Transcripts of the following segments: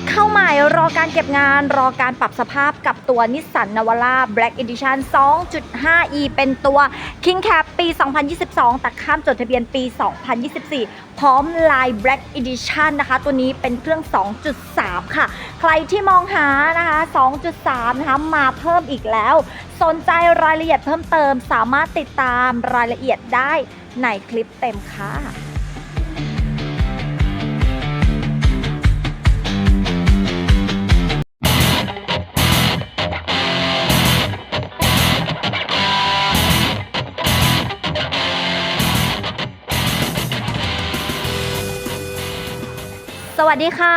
ถเข้าใหม่รอการเก็บงาน รอการปรับสภาพกับตัวนิสสันนาวาร่า Black Edition 2.5e เป็นตัว King Cap ปี 2022 แต่ข้ามจดทะเบียนปี 2024 พร้อมลาย Black Edition นะคะ ตัวนี้เป็นเครื่อง 2.3 ค่ะ ใครที่มองหานะคะ 2.3 นะคะ มาเพิ่มอีกแล้ว สนใจรายละเอียดเพิ่มเติม สามารถติดตามรายละเอียดได้ในคลิปเต็มค่ะ วัสดีค่ะ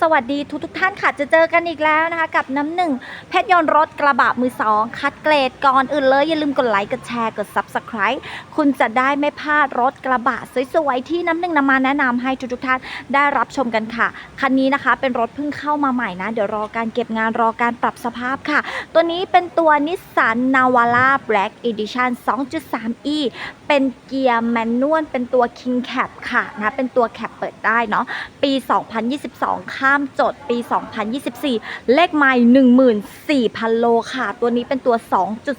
สวัสดีทุกทุกท่านค่ะจะเจอกันอีกแล้วนะคะ กับน้ำหนึ่งเพชรยนต์รถกระบะมือสองคัดเกรดก่อนอื่นเลยอย่าลืมกดไลค์กดแชร์กด Subscribe คุณจะได้ไม่พลาดรถกระบะสวยๆที่น้ำหนึ่งนำมาแนะนำให้ทุกทุกท่านได้รับชมกันค่ะ คันนี้นะคะเป็นรถเพิ่งเข้ามาใหม่นะ เดี๋ยวรอการเก็บงานรอการปรับสภาพค่ะ ตัวนี้เป็นตัวนิสสันนาวาร่า Black Edition 2.3e เป็นเกียร์แมนนวลเป็นตัว King Cap ค่ะนะเป็นตัวแคปเปิดได้เนาะปี2 2022 ข้ามจดปี 2024 เลขไมล์14,000 โลค่ะ ตัวนี้เป็นตัว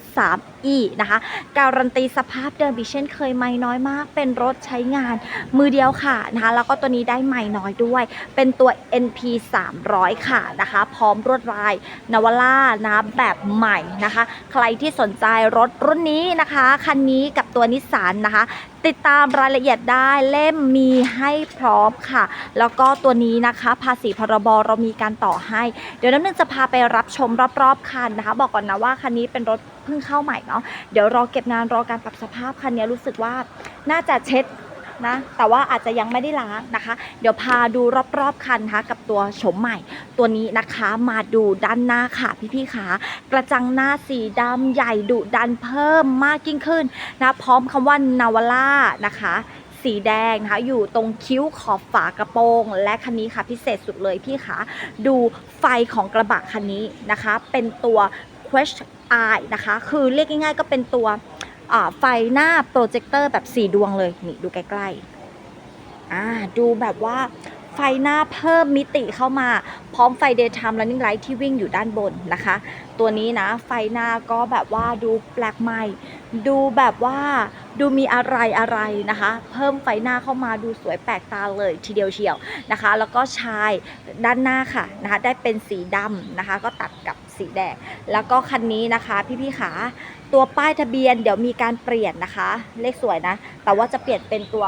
2.3 E นะคะ การันตีสภาพเดิมดิเช่นเคยไม่น้อยมาก เป็นรถใช้งานมือเดียวค่ะนะคะแล้วก็ตัวนี้ได้ไม่น้อยด้วย เป็นตัว NP 300 ค่ะนะคะ พร้อมรวดลายนาวาร่านะแบบใหม่นะคะ ใครที่สนใจรถรุ่นนี้นะคะ คันนี้กับตัวนิสสันนะคะติดตามรายละเอียดได้เล่มมีให้พร้อมค่ะ แล้วก็ตัวนี้นะคะ ภาษีพรบเรามีการต่อให้ เดี๋ยวน้ำหนึ่งจะพาไปรับชมรอบๆคันนะคะ บอกก่อนนะว่าคันนี้เป็นรถเพิ่งเข้าใหม่เนาะเดี๋ยวรอเก็บงานรอการปรับสภาพคันนี้รู้สึกว่าน่าจะเช็ดนะแต่ว่าอาจจะยังไม่ได้ล้างนะคะ เดี๋ยวพาดูรอบๆคันนะคะกับตัวโฉมใหม่ ตัวนี้นะคะมาดูด้านหน้าค่ะพี่ๆขากระจังหน้าสีดำใหญ่ดุดันเพิ่มมากยิ่งขึ้นนะพร้อมคำว่านาวาร่านะคะสีแดงนะคะอยู่ตรงคิ้วขอบฝากระโปรง และคันนี้ค่ะพิเศษสุดเลยพี่คะดูไฟของกระบะคันนี้นะคะ เป็นตัว Quest นะคะ คือเรียกง่ายๆก็เป็นตัวไฟหน้าโปรเจคเตอร์แบบ4ดวงเลย นี่ดูใกล้ๆอ่าดูแบบว่าไฟหน้าเพิ่มมิติเข้ามา พร้อมไฟ daytime running light ที่วิ่งอยู่ด้านบนนะคะ ตัวนี้นะไฟหน้าก็แบบว่าดูแปลกใหม่ ดูแบบว่าดูมีอะไรอะไรนะคะ เพิ่มไฟหน้าเข้ามาดูสวยแปลกตาเลยทีเดียวเชียวนะคะ แล้วก็ชายด้านหน้าค่ะนะคะได้เป็นสีดำนะคะ ก็ตัดกับ สีแดง แล้วก็คันนี้นะคะพี่ๆขาตัวป้ายทะเบียนเดี๋ยวมีการเปลี่ยนนะคะ เลขสวยนะ แต่ว่าจะเปลี่ยนเป็นตัว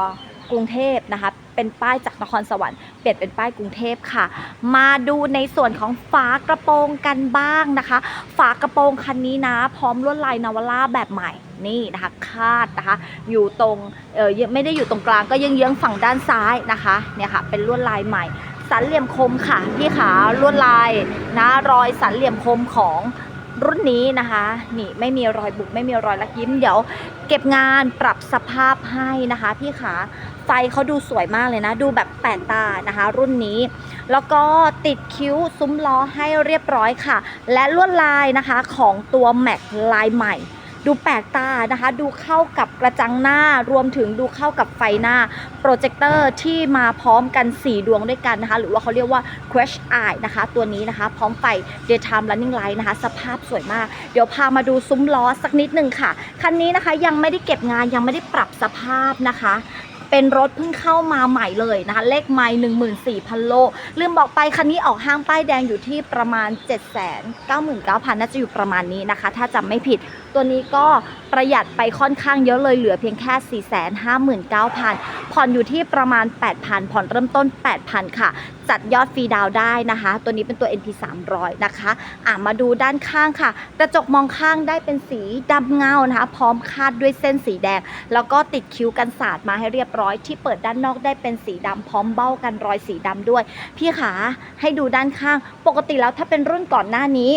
กรุงเทพนะคะ เป็นป้ายจากนครสวรรค์เปลี่ยนเป็นป้ายกรุงเทพค่ะ มาดูในส่วนของฝากระโปรงกันบ้างนะคะ ฝากระโปรงคันนี้นะ พร้อมลวดลายนาวาร่าแบบใหม่นี่นะคะคาดนะคะ อยู่ตรงเออไม่ได้อยู่ตรงกลางก็ยังเยื้องฝั่งด้านซ้ายนะคะเนี่ยค่ะเป็นลวดลายใหม่ สันเหลี่ยมคมค่ะพี่ขาลวดลายนะรอยสันเหลี่ยมคมของรุ่นนี้นะคะนี่ไม่มีรอยบุบไม่มีรอยลักยิ้ม เดี๋ยวเก็บงานปรับสภาพให้นะคะ พี่ขาไฟเขาดูสวยมากเลยนะ ดูแบบแปลกตานะคะ รุ่นนี้ แล้วก็ติดคิ้วซุ้มล้อให้เรียบร้อยค่ะ และลวดลายนะคะของตัวแม็กลายใหม่ ดูแปลกตานะคะ ดูเข้ากับกระจังหน้ารวมถึงดูเข้ากับไฟหน้าโปรเจคเตอร์ที่มาพร้อมกัน 4 ดวงด้วยกันนะคะ หรือว่าเขาเรียกว่า Crash Eye นะคะ ตัวนี้นะคะ พร้อมไฟ Daytime Running Light นะคะ สภาพสวยมาก เดี๋ยวพามาดูซุ้มล้อสักนิดหนึ่งค่ะ คันนี้นะคะยังไม่ได้เก็บงานยังไม่ได้ปรับสภาพนะคะเป็นรถเพิ่งเข้ามาใหม่เลยนะคะ เลขไมล์14,000โล ลืมบอกไปคันนี้ออกห้างป้ายแดงอยู่ที่ประมาณ799,000น่าจะอยู่ประมาณนี้นะคะ ถ้าจำไม่ผิด ตัวนี้ก็ประหยัดไปค่อนข้างเยอะเลยเหลือเพียงแค่ 459,000 ผ่อนอยู่ที่ประมาณ 8,000 ผ่อนเริ่มต้น 8,000 ค่ะ จัดยอดฟรีดาวได้นะคะ ตัวนี้เป็นตัว NP 300นะคะอะมาดูด้านข้างค่ะ กระจกมองข้างได้เป็นสีดำเงานะคะ พร้อมคาดด้วยเส้นสีแดง แล้วก็ติดคิ้วกันสาดมาให้เรียบร้อย ที่เปิดด้านนอกได้เป็นสีดำพร้อมเบ้ากันรอยสีดำด้วย พี่ขาให้ดูด้านข้าง ปกติแล้วถ้าเป็นรุ่นก่อนหน้านี้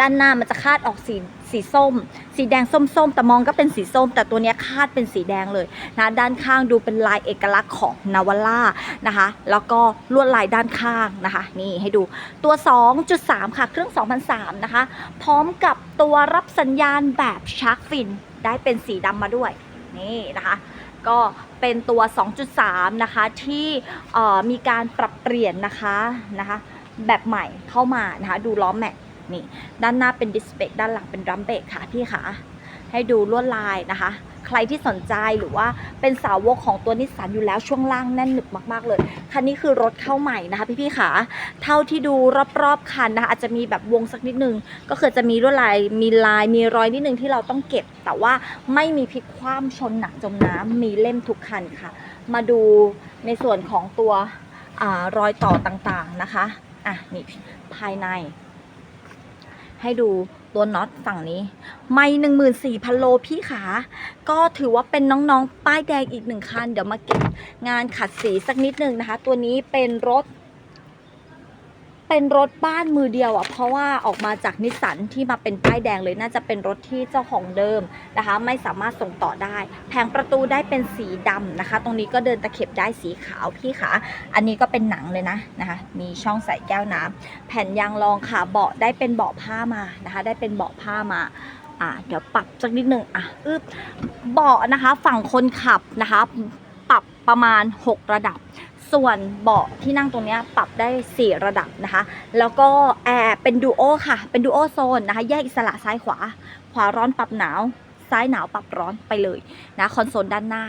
ด้านหน้ามันจะคาดออกสี สีส้ม สีแดงส้มๆแต่มองก็เป็นสีส้ม แต่ตัวนี้คาดเป็นสีแดงเลยนะด้านข้างดูเป็นลายเอกลักษณ์ของนาวาร่านะคะ แล้วก็ลวดลายด้านข้างนะคะ นี่ให้ดูตัว 2.3 ค่ะ เครื่อง 2003 นะคะ พร้อมกับตัวรับสัญญาณแบบชาร์กฟินได้เป็นสีดำมาด้วย นี่นะคะก็เป็นตัว 2.3 นะคะ ที่มีการปรับเปลี่ยนนะคะนะคะ แบบใหม่เข้ามานะคะ ดูล้อแม็ก นี่ ด้านหน้าเป็นดิสเบรกด้านหลังเป็นดรัมเบรกค่ะพี่ขาให้ดูลวดลายนะคะ ใครที่สนใจหรือว่าเป็นสาวกของตัวนิสสันอยู่แล้วช่วงล่างแน่นหนึบมากๆเลย คันนี้คือรถเข้าใหม่นะคะพี่ๆขาเท่าที่ดูรอบๆคันนะคะอาจจะมีแบบวงสักนิดนึง ก็คือจะมีลวดลายมีลายมีรอยนิดนึงที่เราต้องเก็บ แต่ว่าไม่มีพลิกคว่ำชนหนักจมน้ำมีเล่มทุกคันค่ะ มาดูในส่วนของตัวอรอยต่อต่างๆนะคะ อะนี่ภายใน ให้ดูตัวน็อตฝั่งนี้ไม่หนึ่งหมื่นสี่พันโลพี่ขาก็ถือว่าเป็นน้องๆ ป้ายแดงอีกหนึ่งคัน เดี๋ยวมาเก็บงานขัดสีสักนิดหนึ่งนะคะ ตัวนี้เป็นรถ เป็นรถบ้านมือเดียวอะ่ะเพราะว่าออกมาจากนิสสันที่มาเป็นป้ายแดงเลยน่าจะเป็นรถที่เจ้าของเดิมนะคะ ไม่สามารถส่งต่อได้ แผงประตูได้เป็นสีดำนะคะ ตรงนี้ก็เดินตะเข็บได้สีขาวพี่ขาอันนี้ก็เป็นหนังเลยนะนะคะ มีช่องใส่แก้วน้ำแผ่นยางรองค่ะเบาะได้เป็นเบาะผ้ามานะคะ ได้เป็นเบาะผ้ามาอ่าเดี๋ยวปรับสักนิดหนึ่งอะอึบเบาะนะคะ ฝั่งคนขับนะคะ ปรับประมาณ 6 ระดับ ส่วนเบาะที่นั่งตรงนี้ปรับได้ 4 ระดับนะคะ แล้วก็แอร์เป็นดูโอค่ะ เป็นดูโอโซนนะคะ แยกอิสระซ้ายขวา ขวาร้อนปรับหนาว ซ้ายหนาวปรับร้อนไปเลยนะ คอนโซลด้านหน้า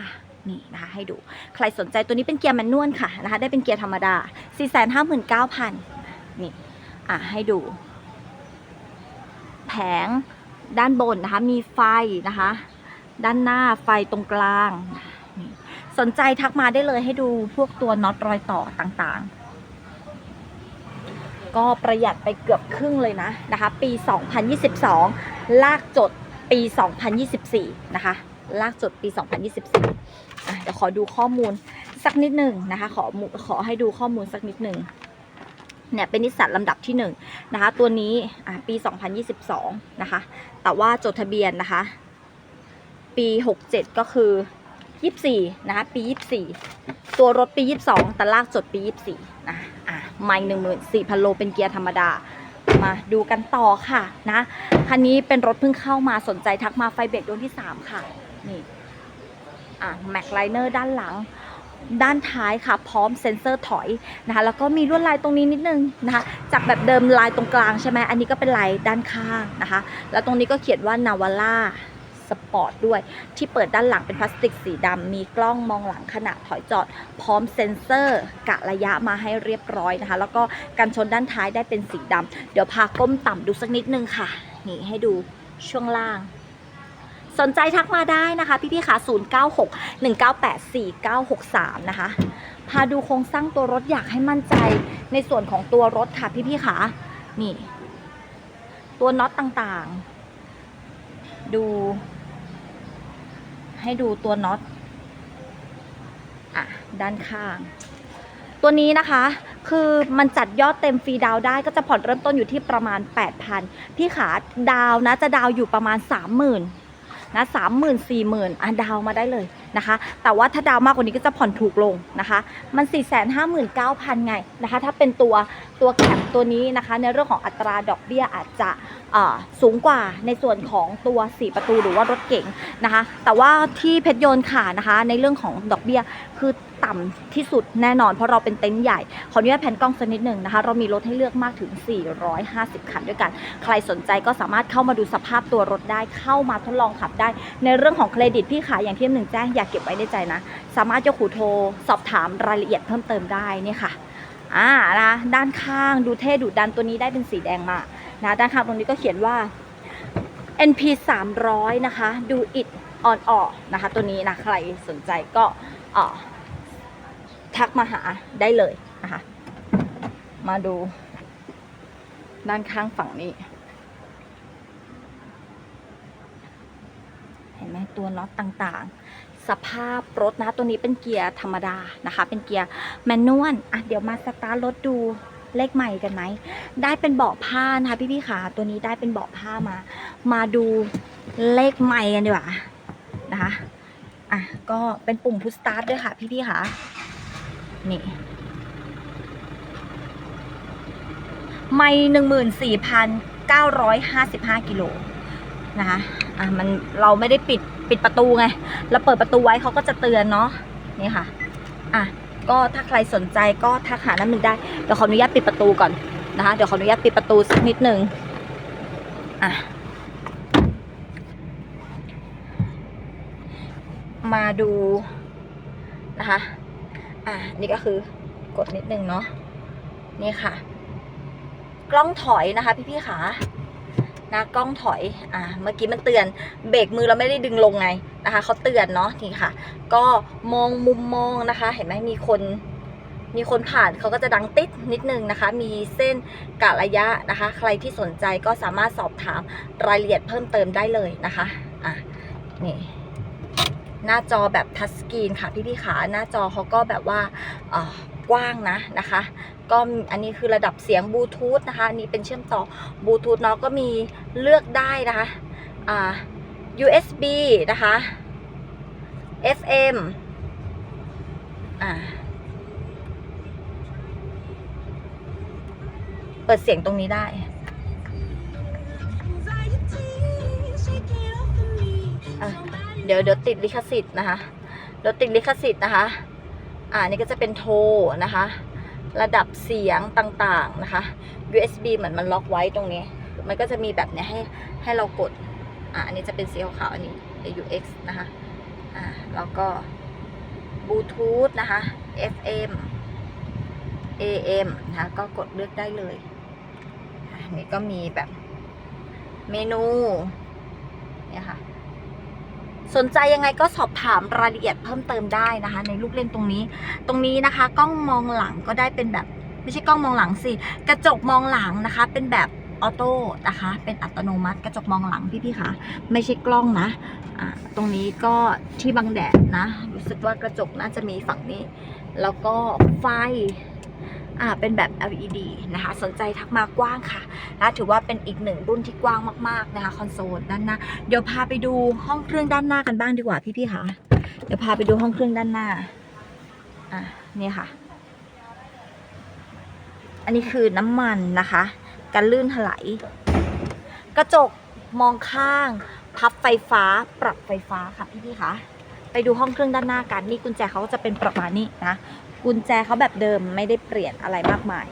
นี่นะคะให้ดู ใครสนใจตัวนี้เป็นเกียร์แมนนวลค่ะนะคะ ได้เป็นเกียร์ธรรมดา 459,000 นี่อะให้ดู แผงด้านบนนะคะ มีไฟนะคะ ด้านหน้าไฟตรงกลางนี่ สนใจทักมาได้เลยให้ดูพวกตัวน็อตรอยต่อต่างๆ ก็ประหยัดไปเกือบครึ่งเลยนะนะคะ ปี 2022 ลากจดปี 2024 นะคะ ลากจดปี 2024อะเดี๋ยวขอดูข้อมูลสักนิดหนึ่งนะคะ ขอขอให้ดูข้อมูลสักนิดหนึ่งเนี่ยเป็นนิสสันลำดับที่1นะคะ ตัวนี้อะปี 2022 นะคะ แต่ว่าจดทะเบียนนะคะ ปี 67 ก็คือ 24นะคะปี24ตัวรถปี22แต่ลากจดปี24นะอะไม่หนึ่งหมื่นสี่พันโลเป็นเกียร์ธรรมดา มาดูกันต่อค่ะนะคันนี้เป็นรถเพิ่งเข้ามาสนใจทักมาไฟเบรกดวงที่3ค่ะนี่อะแม็กไลเนอร์ด้านหลังด้านท้ายค่ะ พร้อมเซ็นเซอร์ถอยนะคะแล้วก็มีลวดลายตรงนี้นิดนึงนะคะจากแบบเดิมลายตรงกลางใช่ไหมอันนี้ก็เป็นลายด้านข้างนะคะ แล้วตรงนี้ก็เขียนว่านาวาร่า สปอร์ตด้วย ที่เปิดด้านหลังเป็นพลาสติกสีดำมีกล้องมองหลังขณะถอยจอด พร้อมเซ็นเซอร์กะระยะมาให้เรียบร้อยนะคะ แล้วก็กันชนด้านท้ายได้เป็นสีดำเดี๋ยวพาก้มต่ำดูสักนิดนึงค่ะ นี่ให้ดูช่วงล่างสนใจทักมาได้นะคะ พี่ๆค่ะ096 198 4963 นะคะ พาดูโครงสร้างตัวรถอยากให้มั่นใจในส่วนของตัวรถค่ะพี่ๆค่ะนี่ ตัวน็อตต่างๆ ดู ให้ดูตัวน็อตอะด้านข้าง ตัวนี้นะคะคือมันจัดยอดเต็มฟรีดาวได้ก็จะผ่อนเริ่มต้นอยู่ที่ประมาณ 8,000 พี่ขาดาวนะจะดาวอยู่ประมาณ 30,000นะสามหมื่นสี่หมื่นอะดาวมาได้เลย นะคะ แต่ว่าถ้าดาวมากกว่านี้ก็จะผ่อนถูกลงนะคะ มัน 459,000 ไงนะคะ ถ้าเป็นตัวตัวแคปตัวนี้นะคะ ในเรื่องของอัตราดอกเบี้ยอาจจะสูงกว่าในส่วนของตัว 4 ประตูหรือว่ารถเก๋งนะคะ แต่ว่าที่เพชรโยนต์ค่ะนะคะ ในเรื่องของดอกเบี้ย คือต่ำที่สุดแน่นอนเพราะเราเป็นเต็นท์ใหญ่ ขออนุญาตแผ่นกล้องสักนิดหนึ่งนะคะ เรามีรถให้เลือกมากถึง 450 คันด้วยกัน ใครสนใจก็สามารถเข้ามาดูสภาพตัวรถได้เข้ามาทดลองขับได้ ในเรื่องของเครดิตพี่ขายอย่างที่หนึ่งแจ้งอย่าเก็บไว้ในใจนะ สามารถจะขู่โทรสอบถามรายละเอียดเพิ่มเติมได้นี่ค่ะอ่านะด้านข้างดูเท่ดุดันตัวนี้ได้เป็นสีแดงมานะด้านข้างตรงนี้ก็เขียนว่า NP 300นะคะ ดู it on all นะคะ ตัวนี้นะใครสนใจก็อ่อ ทักมาหาได้เลยนะคะ มาดู ด้านข้างฝั่งนี้ เห็นไหมตัวน็อตต่างๆ สภาพรถนะตัวนี้เป็นเกียร์ธรรมดานะคะ เป็นเกียร์แมนนวลอะเดี๋ยวมาสตาร์ทรถดูเลขใหม่กันไหม ได้เป็นเบาะผ้านะคะพี่ๆขาตัวนี้ได้เป็นเบาะผ้ามา มาดูเลขใหม่กันดีกว่านะคะ อะ ก็เป็นปุ่มพุชสตาร์ทด้วยค่ะพี่ๆขา นี่ ไม่หนึ่งหมื่นสี่พันเก้าร้อยห้าสิบห้ากิโลนะคะ อะมันเราไม่ได้ปิดปิดประตูไง เราเปิดประตูไว้เขาก็จะเตือนเนาะ นี่ค่ะ อะ ก็ถ้าใครสนใจก็ทักหาน้ำหนึ่งได้ เดี๋ยวขออนุญาตปิดประตูก่อนนะคะ เดี๋ยวขออนุญาตปิดประตูสักนิดหนึ่งอะมาดูนะคะ อะนี่ก็คือกดนิดนึงเนาะนี่ค่ะ กล้องถอยนะคะ พี่ๆขานะกล้องถอย อะเมื่อกี้มันเตือน เบรกมือเราไม่ได้ดึงลงไงนะคะเขาเตือนเนาะนี่ค่ะ ก็มองมุมมองนะคะ เห็นไหมมีคน มีคนผ่านเขาก็จะดังติดนิดนึงนะคะ มีเส้นกะระยะนะคะ ใครที่สนใจก็สามารถสอบถามรายละเอียดเพิ่มเติมได้เลยนะคะ อะ นี่ หน้าจอแบบทัชสกรีนค่ะพี่พี่ๆขาหน้าจอเขาก็แบบว่ากว้างนะนะคะก็อันนี้คือระดับเสียงบลูทูธนะคะอันนี้เป็นเชื่อมต่อบลูทูธเนาะก็มีเลือกได้นะคะอ่า USB นะคะ FM อ่าเปิดเสียงตรงนี้ได้อะ เดี๋ยวเดี๋ยวติดลิขสิทธิ์นะคะเดี๋ยวติดลิขสิทธิ์นะคะ อ่านี่ก็จะเป็นโทรนะคะ ระดับเสียงต่างๆนะคะ USB เหมือนมันล็อกไว้ตรงนี้ มันก็จะมีแบบเนี้ยให้ให้เรากด อ่าอันนี้จะเป็นสีขาวๆอันนี้ AUX นะคะ อ่าแล้วก็บลูทูธนะคะ FM AM นะคะก็กดเลือกได้เลยอันนี่ก็มีแบบเมนูเนี่ยค่ะ สนใจยังไงก็สอบถามรายละเอียดเพิ่มเติมได้นะคะ ในลูกเล่นตรงนี้ ตรงนี้นะคะกล้องมองหลังก็ได้เป็นแบบไม่ใช่กล้องมองหลังสิ กระจกมองหลังนะคะ เป็นแบบออโต้นะคะ เป็นอัตโนมัติกระจกมองหลังพี่ๆคะไม่ใช่กล้องนะอ่าตรงนี้ก็ที่บังแดดนะ รู้สึกว่ากระจกน่าจะมีฝั่งนี้ แล้วก็ไฟ เป็นแบบ LED นะคะ สนใจทักมากว้างค่ะนะถือว่าเป็นอีกหนึ่งรุ่นที่กว้างมากๆนะคะคอนโซลด้านหน้าเดี๋ยวพาไปดูห้องเครื่องด้านหน้ากันบ้างดีกว่าพี่ๆค่ะเดี๋ยวพาไปดูห้องเครื่องด้านหน้าอะนี่ค่ะ อันนี้คือน้ำมันนะคะกันลื่นถลายกระจกมองข้างพับไฟฟ้าปรับไฟฟ้าค่ะพี่ๆค่ะไปดูห้องเครื่องด้านหน้ากันนี่กุญแจเขาจะเป็นประมาณนี้นะ กุญแจเขาแบบเดิมไม่ได้เปลี่ยนอะไรมากมาย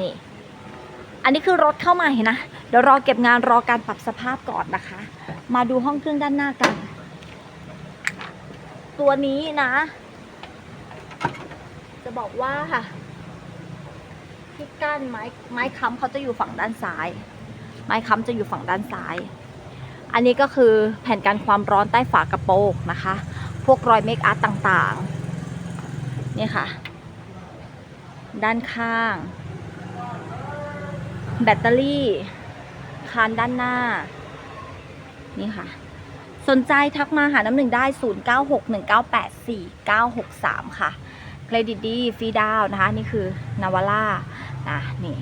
นี่ อันนี้คือรถเข้ามาเห็นนะ เดี๋ยวรอเก็บงานรอการปรับสภาพก่อนนะคะ มาดูห้องเครื่องด้านหน้ากัน ตัวนี้นะ จะบอกว่าที่กั้นไม้ไม้ค้ำเขาจะอยู่ฝั่งด้านซ้าย ไม้ค้ำจะอยู่ฝั่งด้านซ้าย อันนี้ก็คือแผ่นกันความร้อนใต้ฝากระโปรงนะคะ พวกรอยเมคอัพต่างๆ นี่ค่ะ ด้านข้าง แบตเตอรี่ คานด้านหน้า นี่ค่ะ สนใจทักมาหาน้ำหนึ่งได้ 0961984963 ค่ะ เครดิตดีฟรีดาวนะคะ นี่คือนาวาร่านะนี่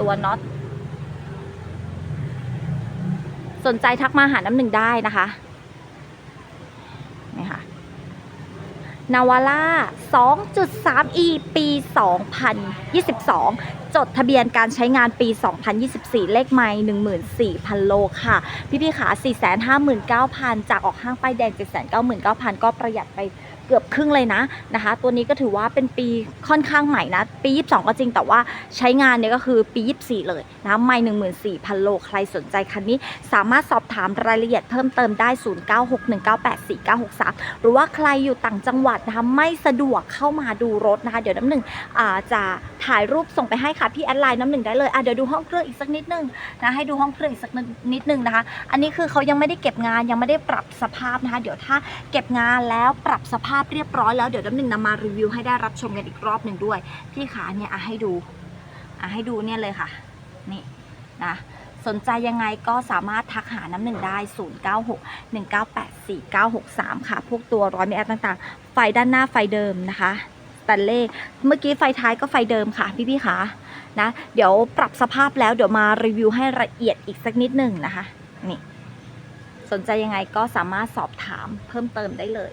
ตัวน็อตสนใจทักมาหาน้ำหนึ่งได้นะคะ นี่ค่ะ นาวาร่า 2.3e ปี 2022 จดทะเบียนการใช้งานปี 2024 เลขไม้14,000 โลค่ะ พี่ๆขา 459,000 จากออกห้างป้ายแดง 799,000 ก็ประหยัดไป เกือบครึ่งเลยนะนะคะ ตัวนี้ก็ถือว่าเป็นปีค่อนข้างใหม่นะ ปี 22 ก็จริงแต่ว่าใช้งานเนี่ยก็คือปี 24 เลยนะไมล์14,000โลใครสนใจคันนี้ สามารถสอบถามรายละเอียดเพิ่มเติมได้ 0961984963 หรือว่าใครอยู่ต่างจังหวัดนะคะไม่สะดวกเข้ามาดูรถนะคะ เดี๋ยวน้ำหนึ่งจะถ่ายรูปส่งไปให้ค่ะพี่แอดไลน์น้ำหนึ่งได้เลยอะเดี๋ยวดูห้องเครื่องอีกสักนิดนึงนะให้ดูห้องเครื่องอีกสักนิดนึงนะคะ อันนี้คือเขายังไม่ได้เก็บงานยังไม่ได้ปรับสภาพนะคะ เดี๋ยวถ้าเก็บงานแล้วปรับสภาพเรียบร้อยแล้วเดี๋ยวน้ำหนึ่งนำมารีวิวให้ได้รับชมกันอีกรอบหนึ่งด้วย พี่ขาเนี่ยอะให้ดูอะให้ดูเนี่ยเลยค่ะ นี่นะสนใจยังไงก็สามารถทักหาน้ำหนึ่งได้ 0961984963 ค่ะ พวกตัวร้อยเมตรต่างๆ ไฟด้านหน้าไฟเดิมนะคะสแตนเล่เมื่อกี้ไฟท้ายก็ไฟเดิมค่ะ พี่ๆค่ะนะ เดี๋ยวปรับสภาพแล้วเดี๋ยวมารีวิวให้ละเอียดอีกสักนิดหนึ่งนะคะ นี่ สนใจยังไงก็สามารถสอบถามเพิ่มเติมได้เลย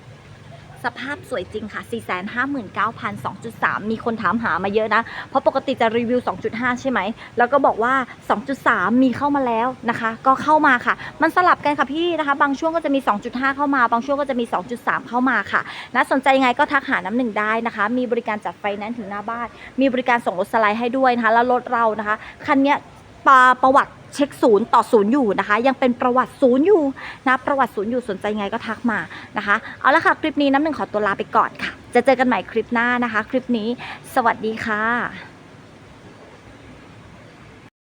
สภาพสวยจริงค่ะ 459,000 2.3 มีคนถามหามาเยอะนะ เพราะปกติจะรีวิว 2.5 ใช่ไหม แล้วก็บอกว่า 2.3 มีเข้ามาแล้วนะคะ ก็เข้ามาค่ะ มันสลับกันค่ะพี่นะคะ บางช่วงก็จะมี 2.5 เข้ามา บางช่วงก็จะมี 2.3 เข้ามาค่ะ นะสนใจยังไงก็ทักหาน้ำหนึ่งได้นะคะ มีบริการจัดไฟแนนซ์ถึงหน้าบ้าน มีบริการส่งรถสไลด์ให้ด้วยนะคะ แล้วรถเรานะคะ คันนี้ ปาประวัติเช็คศูนย์ต่อศูนย์อยู่นะคะ ยังเป็นประวัติศูนย์อยู่นะประวัติศูนย์อยู่สนใจยังไงก็ทักมานะคะ เอาละค่ะ คลิปนี้น้ำหนึ่งขอตัวลาไปก่อนค่ะ จะเจอกันใหม่คลิปหน้านะคะ คลิปนี้ สวัสดีค่ะ